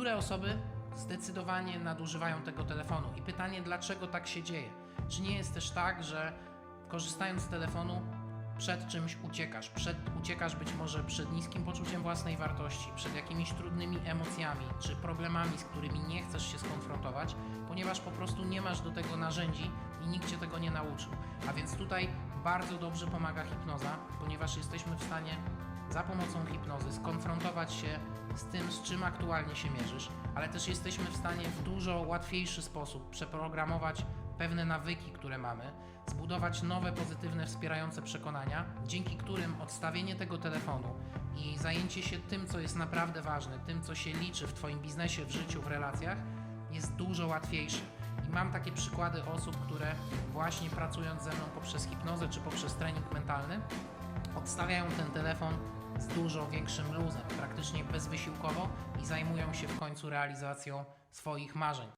Niektóre osoby zdecydowanie nadużywają tego telefonu i pytanie, dlaczego tak się dzieje? Czy nie jest też tak, że korzystając z telefonu przed czymś uciekasz? Przed, uciekasz być może przed niskim poczuciem własnej wartości, przed jakimiś trudnymi emocjami czy problemami, z którymi nie chcesz się skonfrontować, ponieważ po prostu nie masz do tego narzędzi i nikt cię tego nie nauczył. A więc tutaj bardzo dobrze pomaga hipnoza, ponieważ jesteśmy w stanie za pomocą hipnozy skonfrontować się z tym, z czym aktualnie się mierzysz, ale też jesteśmy w stanie w dużo łatwiejszy sposób przeprogramować pewne nawyki, które mamy, zbudować nowe, pozytywne, wspierające przekonania, dzięki którym odstawienie tego telefonu i zajęcie się tym, co jest naprawdę ważne, tym, co się liczy w Twoim biznesie, w życiu, w relacjach, jest dużo łatwiejsze. I mam takie przykłady osób, które właśnie pracując ze mną poprzez hipnozę czy poprzez trening mentalny, odstawiają ten telefon z dużo większym luzem, praktycznie bezwysiłkowo i zajmują się w końcu realizacją swoich marzeń.